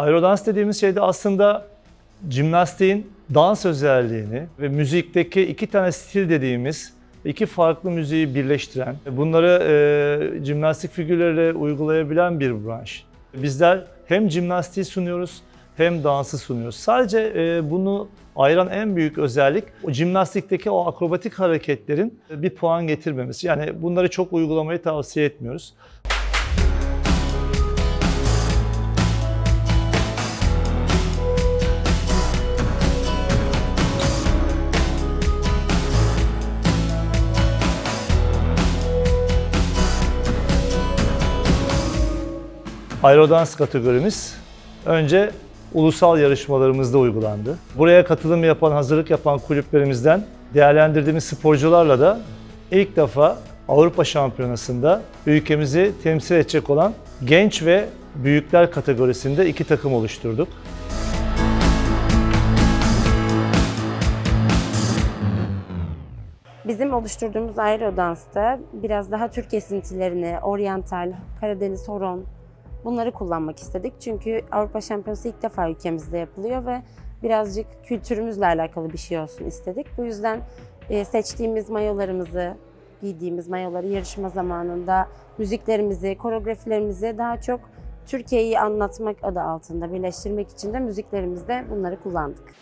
Aerodans dediğimiz şey de aslında jimnastiğin dans özelliğini ve müzikteki iki tane stil dediğimiz iki farklı müziği birleştiren, bunları e, jimnastik figürleriyle uygulayabilen bir branş. Bizler hem jimnastiği sunuyoruz hem dansı sunuyoruz. Sadece e, bunu ayıran en büyük özellik o jimnastikteki o akrobatik hareketlerin bir puan getirmemesi. Yani bunları çok uygulamayı tavsiye etmiyoruz. Aerodans kategorimiz önce ulusal yarışmalarımızda uygulandı. Buraya katılım yapan, hazırlık yapan kulüplerimizden değerlendirdiğimiz sporcularla da ilk defa Avrupa Şampiyonası'nda ülkemizi temsil edecek olan genç ve büyükler kategorisinde iki takım oluşturduk. Bizim oluşturduğumuz aerodansta biraz daha Türk esintilerini, oryantal, Karadeniz horon bunları kullanmak istedik. Çünkü Avrupa Şampiyonası ilk defa ülkemizde yapılıyor ve birazcık kültürümüzle alakalı bir şey olsun istedik. Bu yüzden e, seçtiğimiz mayolarımızı, giydiğimiz mayoları yarışma zamanında müziklerimizi, koreografilerimizi daha çok Türkiye'yi anlatmak adı altında birleştirmek için de müziklerimizde bunları kullandık.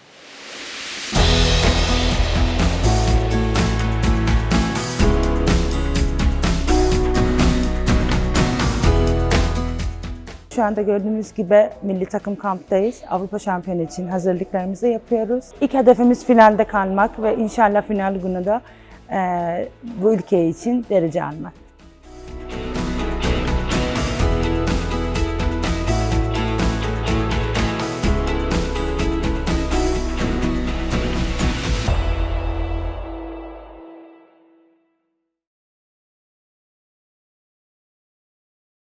Şu anda gördüğünüz gibi milli takım kamptayız. Avrupa Şampiyonu için hazırlıklarımızı yapıyoruz. İlk hedefimiz finalde kalmak ve inşallah final günü de eee, bu ülke için derece almak.